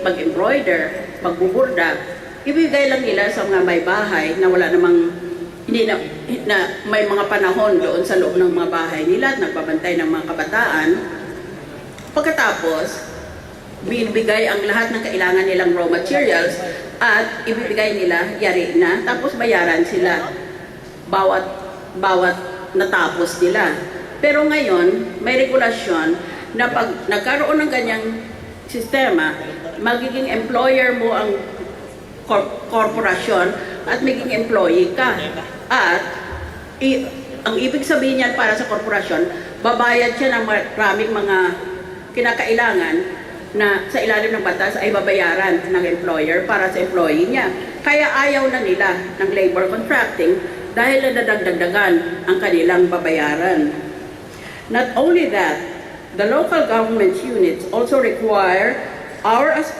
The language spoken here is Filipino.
mag-embroider, magbuburda, ibigay lang nila sa mga may bahay na wala namang hindi na, na may mga panahon doon sa loob ng mga bahay nila at nagbabantay ng mga kabataan. Pagkatapos, binibigay ang lahat ng kailangan nilang raw materials at ibibigay nila yari na tapos bayaran sila bawat bawat natapos nila. Pero ngayon, may regulasyon na pag nagkaroon ng ganyang sistema, magiging employer mo ang korporasyon at magiging employee ka. At i- ang ibig sabihin niyan para sa korporasyon, babayad siya ng maraming mga kinakailangan na sa ilalim ng batas ay babayaran ng employer para sa employee niya. Kaya ayaw na nila ng labor contracting dahil nadadagdagan ang kanilang babayaran. Not only that, the local government units also require our